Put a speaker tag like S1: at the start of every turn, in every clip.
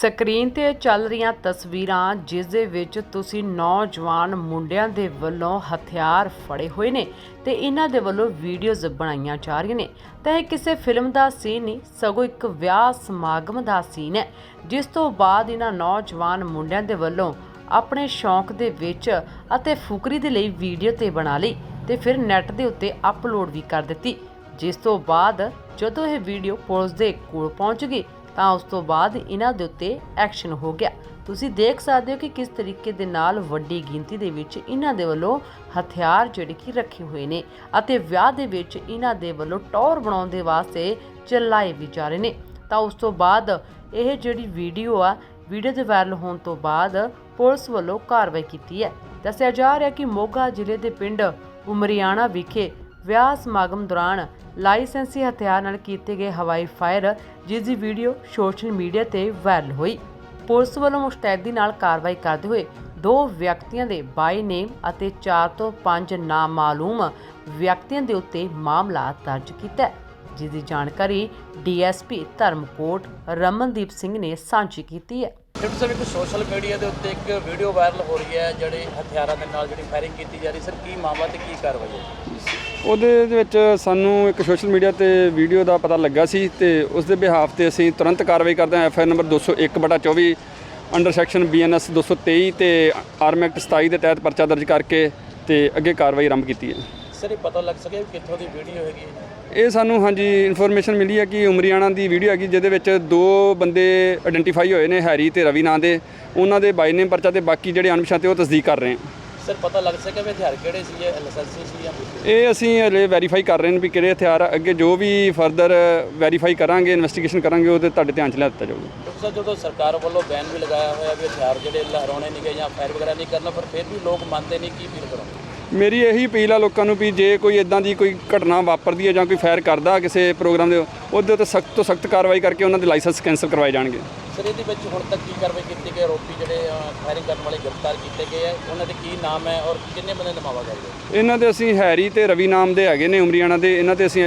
S1: Screen ਤੇ ਚੱਲ ਰਹੀਆਂ ਤਸਵੀਰਾਂ, ਜਿਸ ਦੇ ਵਿੱਚ ਤੁਸੀਂ ਨੌਜਵਾਨ ਮੁੰਡਿਆਂ ਦੇ ਵੱਲੋਂ ਹਥਿਆਰ ਫੜੇ ਹੋਏ ਨੇ ਤੇ ਇਹਨਾਂ ਦੇ ਵੱਲੋਂ ਵੀਡੀਓਜ਼ ਬਣਾਈਆਂ ਜਾ ਰਹੀਆਂ ਨੇ। ਤਾਂ ਇਹ ਕਿਸੇ ਫਿਲਮ ਦਾ ਸੀਨ ਨਹੀਂ, ਸਗੋਂ ਇੱਕ ਵਿਆਹ ਸਮਾਗਮ ਦਾ ਸੀਨ ਹੈ, ਜਿਸ ਤੋਂ ਬਾਅਦ ਇਹਨਾਂ ਨੌਜਵਾਨ ਮੁੰਡਿਆਂ ਦੇ ਵੱਲੋਂ ਆਪਣੇ ਸ਼ੌਂਕ ਦੇ ਵਿੱਚ ਅਤੇ ਫੁਕਰੀ ਦੇ ਲਈ ਵੀਡੀਓ ਤੇ ਬਣਾ ਲਈ ਤੇ ਫਿਰ ਨੈੱਟ ਦੇ ਉੱਤੇ ਅਪਲੋਡ ਵੀ ਕਰ ਦਿੱਤੀ, ਜਿਸ ਤੋਂ ਬਾਅਦ ਜਦੋਂ ਇਹ ਵੀਡੀਓ ਪੁਲਿਸ ਦੇ ਕੋਲ ਪਹੁੰਚ ਗਈ ਤਾਂ ਉਸ ਤੋਂ ਬਾਅਦ ਇਹਨਾਂ ਦੇ ਉੱਤੇ ਐਕਸ਼ਨ ਹੋ ਗਿਆ। ਤੁਸੀਂ ਦੇਖ ਸਕਦੇ ਹੋ ਕਿ ਕਿਸ ਤਰੀਕੇ ਦੇ ਨਾਲ ਵੱਡੀ ਗਿਣਤੀ ਦੇ ਵਿੱਚ ਇਹਨਾਂ ਦੇ ਵੱਲੋਂ ਹਥਿਆਰ ਜਿਹੜੇ ਕਿ ਰੱਖੇ ਹੋਏ ਨੇ ਅਤੇ ਵਿਆਹ ਦੇ ਵਿੱਚ ਇਹਨਾਂ ਦੇ ਵੱਲੋਂ ਟੌਰ ਬਣਾਉਣ ਦੇ ਵਾਸਤੇ ਚਲਾਏ ਵੀ ਜਾ ਰਹੇ ਨੇ। ਤਾਂ ਉਸ ਤੋਂ ਬਾਅਦ ਇਹ ਜਿਹੜੀ ਵੀਡੀਓ ਆ, ਵੀਡੀਓ ਦੇ ਵਾਇਰਲ ਹੋਣ ਤੋਂ ਬਾਅਦ ਪੁਲਿਸ ਵੱਲੋਂ ਕਾਰਵਾਈ ਕੀਤੀ ਹੈ। ਦੱਸਿਆ ਜਾ ਰਿਹਾ ਕਿ ਮੋਗਾ ਜ਼ਿਲ੍ਹੇ ਦੇ ਪਿੰਡ ਉਮਰੀਆਣਾ ਵਿਖੇ ਵਿਆਹ ਸਮਾਗਮ ਦੌਰਾਨ ਲਾਇਸੈਂਸੀ ਹਥਿਆਰ ਨਾਲ ਕੀਤੇ ਗਏ ਹਵਾਈ ਫਾਇਰ, ਜਿਸ ਦੀ ਵੀਡੀਓ ਸੋਸ਼ਲ ਮੀਡੀਆ ਤੇ ਵਾਇਰਲ ਹੋਈ। ਪੁਲਿਸ ਵੱਲੋਂ ਮੁਸ਼ਤੈਦੀ ਨਾਲ ਕਾਰਵਾਈ ਕਰਦੇ ਹੋਏ ਦੋ ਵਿਅਕਤੀਆਂ ਦੇ ਬਾਈ ਨੇਮ ਅਤੇ 4 ਤੋਂ 5 ਨਾਮਾਲੂਮ ਵਿਅਕਤੀਆਂ ਦੇ ਉੱਤੇ ਮਾਮਲਾ ਦਰਜ ਕੀਤਾ ਹੈ, ਜਿਸ ਦੀ ਜਾਣਕਾਰੀ ਡੀਐਸਪੀ ਧਰਮਕੋਟ ਰਮਨਦੀਪ ਸਿੰਘ ਨੇ ਸਾਂਝੀ ਕੀਤੀ ਹੈ।
S2: ਡਿਪਟੀ ਸਾਹਿਬ, ਇੱਕ ਸੋਸ਼ਲ ਮੀਡੀਆ ਦੇ ਉੱਤੇ ਇੱਕ ਵੀਡੀਓ ਵਾਇਰਲ ਹੋ ਰਹੀ ਹੈ, ਜਿਹੜੇ ਹਥਿਆਰਾਂ ਦੇ ਨਾਲ ਜਿਹੜੀ ਫਾਇਰਿੰਗ ਕੀਤੀ ਜਾ ਰਹੀ ਸਰ, ਕੀ ਮਾਮਲਾ ਤੇ ਕੀ ਕਾਰਵਾਈ ਹੈ?
S3: ਉਹਦੇ ਦੇ ਵਿੱਚ ਸਾਨੂੰ ਇੱਕ ਸੋਸ਼ਲ ਮੀਡੀਆ ਤੇ ਵੀਡੀਓ ਦਾ ਪਤਾ ਲੱਗਾ ਸੀ ਤੇ ਉਸ ਦੇ ਬਿਹਾਫ ਤੇ ਅਸੀਂ ਤੁਰੰਤ ਕਾਰਵਾਈ ਕਰਦੇ ਹਾਂ। F I number 201/24 under section BNS 223 ਤੇ ਆਰਮ ਐਕਟ 27 ਦੇ ਤਹਿਤ ਪਰਚਾ ਦਰਜ ਕਰਕੇ ਤੇ ਅੱਗੇ ਕਾਰਵਾਈ ਆਰੰਭ ਕੀਤੀ ਹੈ।
S2: ਸਰ ਇਹ ਪਤਾ ਲੱਗ ਸਕਿਆ ਵੀ ਕਿੱਥੋਂ ਦੀ ਵੀਡੀਓ ਹੈਗੀ
S3: ਇਹ ਸਾਨੂੰ ਹਾਂਜੀ ਇਨਫੋਰਮੇਸ਼ਨ ਮਿਲੀ ਹੈ ਕਿ ਉਮਰੀਆਣਾ ਦੀ ਵੀਡੀਓ ਹੈਗੀ ਜਿਹਦੇ ਵਿੱਚ ਦੋ ਬੰਦੇ ਆਇਡੈਂਟੀਫਾਈ ਹੋਏ ਨੇ ਹੈਰੀ ਤੇ ਰਵੀ ਨਾਂ ਦੇ। ਉਹਨਾਂ ਦੇ ਬਾਈ ਨੇਮ ਪਰਚਾ ਤੇ ਬਾਕੀ ਜਿਹੜੇ ਅਣਪਛਾਤੇ ਉਹ ਤਸਦੀਕ ਕਰ ਰਹੇ ਹਾਂ।
S2: ਸਰ ਪਤਾ ਲੱਗ ਸਕਿਆ ਵੀ ਹਥਿਆਰ ਕਿਹੜੇ ਸੀ ਇਹ ਲਾਇਸੈਂਸੀ ਸੀ ਜਾਂ
S3: ਇਹ ਅਸੀਂ ਹਲੇ ਵੈਰੀਫਾਈ ਕਰ ਰਹੇ ਹਾਂ ਵੀ ਕਿਹੜੇ ਹਥਿਆਰ ਆ। ਅੱਗੇ ਜੋ ਵੀ ਫਰਦਰ ਵੈਰੀਫਾਈ ਕਰਾਂਗੇ ਇਨਵੈਸਟੀਗੇਸ਼ਨ ਕਰਾਂਗੇ ਉਹਦੇ ਤੁਹਾਡੇ ਧਿਆਨ 'ਚ ਲਿਆ ਦਿੱਤਾ ਜਾਊਗਾ।
S2: ਸਾਹਿਬ ਜਦੋਂ ਸਰਕਾਰ ਵੱਲੋਂ ਬੈਨ ਵੀ ਲਗਾਇਆ ਹੋਇਆ ਵੀ ਹਥਿਆਰ ਜਿਹੜੇ ਲਹਿਰਾਉਣੇ ਨਹੀਂ ਗਏ ਜਾਂ ਫਾਇਰ ਵਗੈਰਾ ਨਹੀਂ ਕਰਨਾ ਪਰ ਫਿਰ ਵੀ ਲੋਕ ਮੰਨਦੇ ਨਹੀਂ ਕੀ ਫੀਲ ਕਰੋਗੇ?
S3: ਮੇਰੀ ਇਹੀ ਅਪੀਲ ਆ ਲੋਕਾਂ ਨੂੰ ਵੀ ਜੇ ਕੋਈ ਇਦਾਂ ਦੀ ਕੋਈ ਘਟਨਾ ਵਾਪਰਦੀ ਹੈ ਜਾਂ ਕੋਈ ਫਾਇਰ ਕਰਦਾ ਕਿਸੇ ਪ੍ਰੋਗਰਾਮ ਦੇ ਉਹਦੇ ਉੱਤੇ ਸਖਤ ਤੋਂ ਸਖਤ ਕਾਰਵਾਈ ਕਰਕੇ ਉਹਨਾਂ ਦੇ ਲਾਇਸੈਂਸ ਕੈਂਸਲ ਕਰਵਾਏ ਜਾਣਗੇ।
S2: ਸਰ ਇਹਦੇ ਵਿੱਚ ਹੁਣ ਤੱਕ ਕੀ ਕਾਰਵਾਈ ਕੀਤੀ ਗਈ? ਆਰੋਪੀ ਜਿਹੜੇ ਫਾਇਰਿੰਗ ਕਰਨ ਵਾਲੇ ਗ੍ਰਿਫਤਾਰ ਕੀਤੇ ਗਏ ਆ। ਉਹਨਾਂ ਦੇ ਕੀ ਨਾਮ ਹੈ ਔਰ ਕਿੰਨੇ ਬੰਦੇ ਦਾ ਮਾਵਾ ਕਰਦੇ
S3: ਇਹਨਾਂ ਦੇ ਅਸੀਂ ਹੈਰੀ ਤੇ ਰਵੀ ਨਾਮ ਦੇ ਹੈਗੇ ਨੇ ਉਮਰੀਆਣਾ ਦੇ। ਇਹਨਾਂ ਤੇ ਅਸੀਂ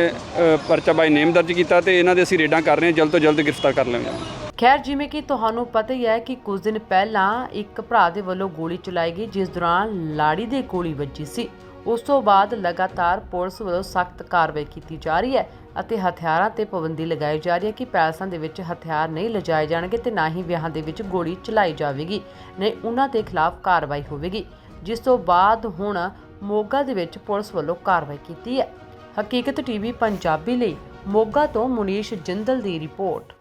S3: ਪਰਚਾ ਬਾਈ ਨੇਮ ਦਰਜ ਕੀਤਾ ਤੇ ਇਹਨਾਂ ਦੇ ਅਸੀਂ ਰੇਡਾਂ ਕਰ ਰਹੇ ਹਾਂ ਜਲਦ ਤੋਂ ਜਲਦ ਗ੍ਰਿਫਤਾਰ ਕਰ ਲਵਾਂਗੇ
S1: ਖੈਰ, ਜਿਵੇਂ ਕਿ ਤੁਹਾਨੂੰ ਪਤਾ ਹੀ ਹੈ ਕਿ ਕੁਝ ਦਿਨ ਪਹਿਲਾਂ ਇੱਕ ਭਰਾ ਦੇ ਵੱਲੋਂ ਗੋਲੀ ਚਲਾਈ ਗਈ, ਜਿਸ ਦੌਰਾਨ ਲਾੜੀ ਦੇ ਗੋਲੀ ਵੱਜੀ ਸੀ। ਉਸ ਤੋਂ ਬਾਅਦ ਲਗਾਤਾਰ ਪੁਲਿਸ ਵੱਲੋਂ ਸਖਤ ਕਾਰਵਾਈ ਕੀਤੀ ਜਾ ਰਹੀ ਹੈ ਅਤੇ ਹਥਿਆਰਾਂ ਤੇ ਪਾਬੰਦੀ ਲਗਾਈ ਜਾ ਰਹੀ ਹੈ ਕਿ ਪੈਲਸਾਂ ਦੇ ਵਿੱਚ ਹਥਿਆਰ ਨਹੀਂ ਲਿਜਾਏ ਜਾਣਗੇ ਤੇ ਨਾ ਹੀ ਵਿਆਹਾਂ ਦੇ ਵਿੱਚ ਗੋਲੀ ਚਲਾਈ ਜਾਵੇਗੀ। ਨਹੀਂ, ਉਹਨਾਂ ਦੇ ਖਿਲਾਫ ਕਾਰਵਾਈ ਹੋਵੇਗੀ। ਜਿਸ ਤੋਂ ਬਾਅਦ ਹੁਣ ਮੋਗਾ ਦੇ ਵਿੱਚ ਪੁਲਿਸ ਵੱਲੋਂ ਕਾਰਵਾਈ ਕੀਤੀ ਹੈ। ਹਕੀਕਤ ਟੀਵੀ ਪੰਜਾਬੀ ਲਈ ਮੋਗਾ ਤੋਂ ਮੁਨੀਸ਼ ਜਿੰਦਲ ਦੀ ਰਿਪੋਰਟ।